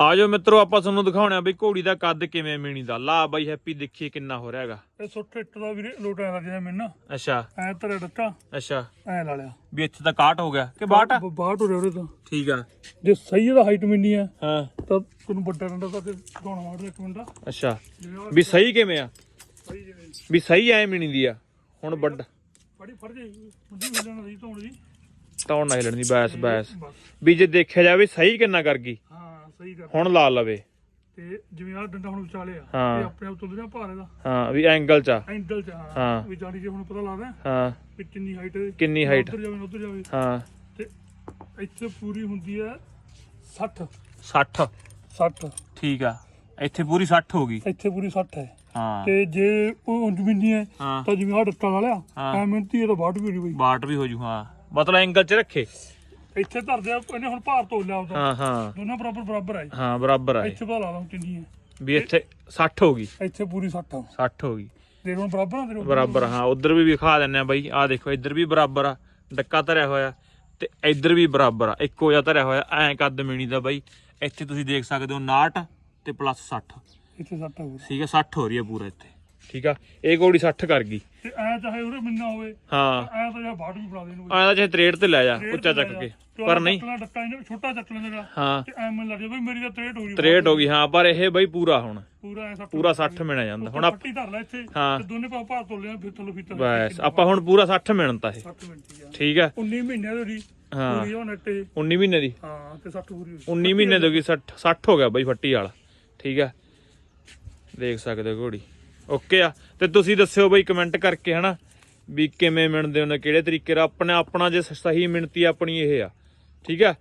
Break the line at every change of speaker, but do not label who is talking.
ਆਜੋ ਮਿੱਤਰੋ ਆਪਾਂ ਤੁਹਾਨੂੰ ਦਿਖਾਉਣਾ ਬਈ ਘੋੜੀ ਦਾ ਕੱਦ ਕਿਵੇਂ ਮੀਣੀ ਦਾ। ਲਾ ਬਾਈ ਹੈਪੀ ਦੇਖੀਏ ਕਿੰਨਾ ਹੋ ਰਿਹਾ ਹੈਗਾ।
ਇਹ ਸੁੱਟ ਇੱਟ ਦਾ ਵੀਰੇ ਲੋਟ ਆਇਆ ਜਿਵੇਂ ਮੈਨੂੰ।
ਅੱਛਾ।
ਐ ਤਰੇ ਡੱਕਾ
ਅੱਛਾ।
ਐ ਲਾ ਲਿਆ।
ਵੀ ਇੱਥੇ ਤਾਂ ਕਾਟ ਹੋ ਗਿਆ। ਕਿ ਬਾਟ ਆ?
ਬ- ਬਾਹਟ ਹੋ ਰਿਹਾ ਉਹਦੇ ਤਾਂ।
ਠੀਕ ਆ।
ਜੇ ਸਹੀ ਦਾ ਹਾਈਟ ਮਿਲਣੀ ਹੈ
ਹਾਂ।
ਤਾਂ ਤੈਨੂੰ ਵੱਡਾ ਡੰਡਾ ਤਾਂ ਦੋਣਾ ਮਾਰ ਇੱਕ ਮਿੰਟ
ਅੱਛਾ। ਵੀ ਸਹੀ ਕਿਵੇਂ ਆ?
ਸਹੀ ਜਿਵੇਂ
ਵੀ ਸਹੀ ਐ ਮੀਣੀ ਦੀ ਆ। ਹੁਣ ਵੱਡਾ
ਫੜੀ ਫੜ ਜੇ। ਮੁੰਡੀ ਮਿਲਣ ਦੀ ਧੌਣ ਦੀ।
ਤੌਣ ਨਾ ਹਿਲਣ ਦੀ ਬੈਸ। ਬੈਸ। ਵੀ ਜੇ ਦੇਖਿਆ ਜਾਵੇ ਸਹੀ ਕਿੰਨਾ ਕਰ ਗਈ।
ਸਹੀ
ਹੁਣ ਲਾ ਲਵੇ।
ਤੇ ਜਿਵੇਂ ਆਹ ਡੰਡਾ ਹੁਣ ਵਿਚਾਲੇ ਆ
ਹਾਂ।
ਇਹ ਆਪਣੇ ਆਪ ਤੋਂ ਜਿਹੜਾ ਭਾਰ ਇਹਦਾ।
ਹਾਂ ਵੀ ਐਂਗਲ ਚ ਆ।
ਐਂਗਲ ਚ
ਹਾਂ।
ਹਾਂ। ਵੀ ਜਾਣੀ ਜੇ ਹੁਣ ਪਤਾ ਲੱਗਦਾ
ਹਾਂ।
ਵੀ ਕਿੰਨੀ ਹਾਈਟ
ਕਿੰਨੀ height?
ਉੱਧਰ ਜਾਵੇ ਉੱਧਰ ਜਾਵੇ।
ਹਾਂ।
ਤੇ ਇੱਥੇ ਪੂਰੀ ਹੁੰਦੀ ਹੈ 60
60
60
ਠੀਕ ਆ। ਇੱਥੇ ਪੂਰੀ 60 ਹੋ ਗਈ।
ਇੱਥੇ ਪੂਰੀ 60 ਹੈ।
ਹਾਂ।
ਤੇ ਜੇ ਉਹ ਉਂਝ ਵੀ ਨਹੀਂ ਹੈ
ਹਾਂ।
ਤਾਂ ਜਿਵੇਂ ਆ ਡੱਟਾ ਲਾ ਲਿਆ
ਹਾਂ।
ਐ ਮਿੰਤੀ ਇਹ ਤਾਂ ਬਾਟ ਵੀ ਨਹੀਂ ਬਈ
ਬਾਟ ਵੀ ਹੋ ਜੂ ਹਾਂ। ਮਤਲਬ ਐਂਗਲ ਚ ਰੱਖੇ।
ਇੱਥੇ ਧਰਦੇ ਆ ਇਹਨੇ ਹੁਣ ਭਾਰ ਤੋਲ ਲਿਆ ਉਹਦਾ।
ਹਾਂ ਹਾਂ।
ਦੋਨਾਂ ਬਰਾਬਰ ਬਰਾਬਰ ਹੈ
ਹਾਂ ਬਰਾਬਰ ਆ ਇਹ।
ਇੱਥੇ ਪਤਾ ਲਾ ਲਾਂ ਕਿੰਨੀ ਹੈ
ਵੀ ਇੱਥੇ 60 ਹੋ ਗਈ।
ਇੱਥੇ ਪੂਰੀ 60 ਆ।
60 ਹੋ ਗਈ।
ਤੇ ਹੁਣ ਬਰਾਬਰ ਆ ਤੇਰੇ?
ਬਰਾਬਰ ਹਾਂ ਉਧਰ ਵੀ ਵਿਖਾ ਦਿੰਨੇ ਆ ਬਾਈ। ਆ ਦੇਖੋ ਇੱਧਰ ਵੀ ਬਰਾਬਰ ਆ ਡੱਕਾ ਧਰਿਆ ਹੋਇਆ ਤੇ ਇੱਧਰ ਵੀ ਬਰਾਬਰ ਆ ਇੱਕੋ ਜਿਹਾ ਧਰਿਆ ਹੋਇਆ ਐਂ ਕੱਦ ਮੀਣੀ ਦਾ ਬਾਈ। ਇੱਥੇ ਤੁਸੀਂ ਦੇਖ ਸਕਦੇ ਹੋ 59 ਤੇ ਪਲੱਸ 60
ਇੱਥੇ 60 ਹੋਰ
ਠੀਕ ਆ 60 ਹੋ ਰਹੀ ਆ ਪੂਰਾ ਇੱਥੇ। ਠੀਕ ਆ? ਇਹ ਘੋੜੀ 60 ਕਰ ਗਈ।
ਤੇ ਐ ਚਾਹੇ ਉਹਦੇ ਮਿੰਨਾ ਹੋਵੇ।
ਹਾਂ।
ਐ ਤਾਂ ਜਾਂ ਬਾਟ ਵੀ ਫੜਾ ਦੇ ਇਹਨੂੰ
ਐਂ ਤਾਂ ਚਾਹੇ ਤਰੇੜ ਤੇ ਲੈ ਜਾ ਉੱਚਾ ਚੱਕ ਕੇ। ਪਰ ਨਹੀਂ।
ਚੱਕਣਾ ਡੱਕਾ ਇਹਨੇ ਛੋਟਾ ਚੱਕ ਲੈਂਦਾ
ਹਾਂ।
ਤੇ ਐ ਮੈਨੂੰ ਲੱਗ ਜਾ ਬਈ ਮੇਰੀ ਤਾਂ ਤਰੇਟ ਹੋ ਗਈ।
ਹੋ ਗਈ ਹਾਂ ਪਰ ਇਹ ਬਾਈ ਪੂਰਾ ਹੁਣ।
ਪੂਰਾ ਐ 60
ਪੂਰਾ 60 ਮਿਲਿਆ ਜਾਂਦਾ। ਹੁਣ ਆਪ-
ਪੱਟੀ ਧਰ ਲੈ ਇੱਥੇ। ਤੇ ਦੋਨੇ ਪਾਸੇ ਭਾਰ ਤੋਲ ਲਿਆ ਫਿਰ ਥੱਲੋਂ ਫੀਤਾ
ਬਸ ਆਪਾਂ ਹੁਣ ਪੂਰਾ 60 ਮਿਲਣਤਾ ਇਹ।
60 ਮਿੰਟ
ਠੀਕ ਆ।
19 ਮਹੀਨਿਆਂ ਦੀ
ਹਾਂ।
ਪੂਰੀ ਉਹ ਨੱਟੇ।
19 ਮਹੀਨੇ ਦੀ।
ਹਾਂ ਤੇ 60 ਪੂਰੀ ਹੋਈ।
19 ਮਹੀਨੇ ਦੀ ਹੋ ਗਈ 60 60 ਹੋ ਗਿਆ ਬਾਈ ਫੱਟੀ ਵਾਲਾ। ਠੀਕ ਆ। ਦੇਖ ਸਕਦੇ ਹੋ ਘੋੜੀ। ਓਕੇ ਆ। ਤੇ ਤੁਸੀਂ ਦੱਸਿਓ ਬਈ ਕਮੈਂਟ ਕਰਕੇ ਹਨਾ, ਵੀ ਕਿਵੇਂ ਮਿਣਦੇ ਹੋ ਨੇ ਕਿਹੜੇ ਤਰੀਕੇ ਨਾਲ, ਆਪਣਾ ਆਪਣਾ ਜੇ ਸਹੀ ਮਿਣਤੀ ਆਪਣੀ ਇਹ ਆ। ਠੀਕ ਆ?